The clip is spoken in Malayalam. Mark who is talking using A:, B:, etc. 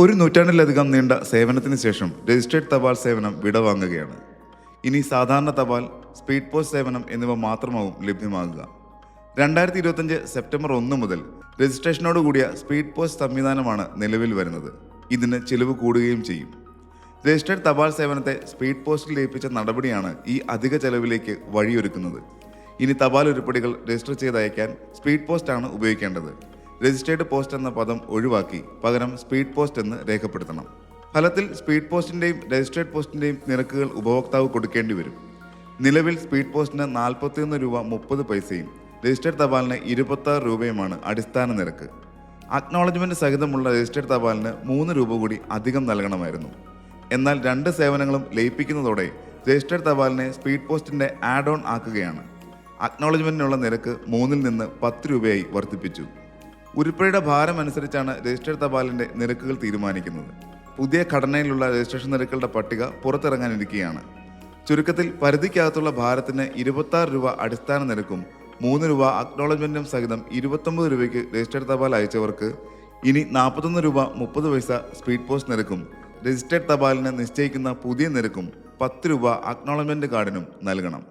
A: ഒരു നൂറ്റാണ്ടിലധികം നീണ്ട സേവനത്തിന് ശേഷം രജിസ്ട്രേഡ് തപാൽ സേവനം വിടവാങ്ങുകയാണ് ഇനി സാധാരണ തപാൽ സ്പീഡ് പോസ്റ്റ് സേവനം എന്നിവ മാത്രമാവും ലഭ്യമാകുക. രണ്ടായിരത്തി ഇരുപത്തഞ്ച് സെപ്റ്റംബർ ഒന്ന് മുതൽ രജിസ്ട്രേഷനോടുകൂടിയ സ്പീഡ് പോസ്റ്റ് സംവിധാനമാണ് നിലവിൽ വരുന്നത്. ഇതിന് ചിലവ് കൂടുകയും ചെയ്യും. രജിസ്ട്രേഡ് തപാൽ സേവനത്തെ സ്പീഡ് പോസ്റ്റിൽ ലയിപ്പിച്ച നടപടിയാണ് ഈ അധിക ചെലവിലേക്ക് വഴിയൊരുക്കുന്നത്. ഇനി തപാൽ ഉരുപ്പടികൾ രജിസ്റ്റർ ചെയ്ത് അയക്കാൻ സ്പീഡ് പോസ്റ്റാണ് ഉപയോഗിക്കേണ്ടത്. രജിസ്റ്റേർഡ് പോസ്റ്റ് എന്ന പദം ഒഴിവാക്കി പകരം സ്പീഡ് പോസ്റ്റ് എന്ന് രേഖപ്പെടുത്തണം. ഫലത്തിൽ സ്പീഡ് പോസ്റ്റിന്റെയും രജിസ്റ്റേർഡ് പോസ്റ്റിന്റെയും നിരക്കുകൾ ഉപഭോക്താവ് കൊടുക്കേണ്ടി വരും. നിലവിൽ സ്പീഡ് പോസ്റ്റിന് നാൽപ്പത്തിയൊന്ന് രൂപ മുപ്പത് പൈസയും രജിസ്റ്റേർഡ് തപാലിന് ഇരുപത്താറ് രൂപയുമാണ് അടിസ്ഥാന നിരക്ക്. അക്നോളജ്മെന്റ് സഹിതമുള്ള രജിസ്റ്റേർഡ് തപാലിന് മൂന്ന് രൂപ കൂടി അധികം നൽകണമായിരുന്നു. എന്നാൽ രണ്ട് സേവനങ്ങളും ലയിപ്പിക്കുന്നതോടെ രജിസ്റ്റേർഡ് തപാലിനെ സ്പീഡ് പോസ്റ്റിന്റെ ആഡ് ഓൺ ആക്കുകയാണ് അക്നോളജ്മെന്റിനുള്ള നിരക്ക് മൂന്നിൽ നിന്ന് പത്ത് രൂപയായി വർദ്ധിപ്പിച്ചു. ഉരുപ്പടിയുടെ ഭാരം അനുസരിച്ചാണ് രജിസ്റ്റേർഡ് തപാലിന്റെ നിരക്കുകൾ തീരുമാനിക്കുന്നത്. പുതിയ ഘടനയിലുള്ള രജിസ്ട്രേഷൻ നിരക്കുകളുടെ പട്ടിക പുറത്തിറങ്ങാനിരിക്കുകയാണ് ചുരുക്കത്തിൽ പരിധിക്കകത്തുള്ള ഭാരത്തിന് ഇരുപത്തി രൂപ അടിസ്ഥാന നിരക്കും മൂന്ന് രൂപ അക്നോളജ്മെന്റും സഹിതം ഇരുപത്തൊമ്പത് രൂപയ്ക്ക് രജിസ്റ്റേർഡ് തപാൽ അയച്ചവർക്ക് ഇനി നാൽപ്പത്തൊന്ന് രൂപ മുപ്പത് പൈസ സ്പീഡ് പോസ്റ്റ് നിരക്കും. രജിസ്റ്റേർഡ് തപാലിന് നിശ്ചയിക്കുന്ന പുതിയ നിരക്കും പത്ത് രൂപ അക്നോളജ്മെന്റ് കാർഡിനും നൽകണം.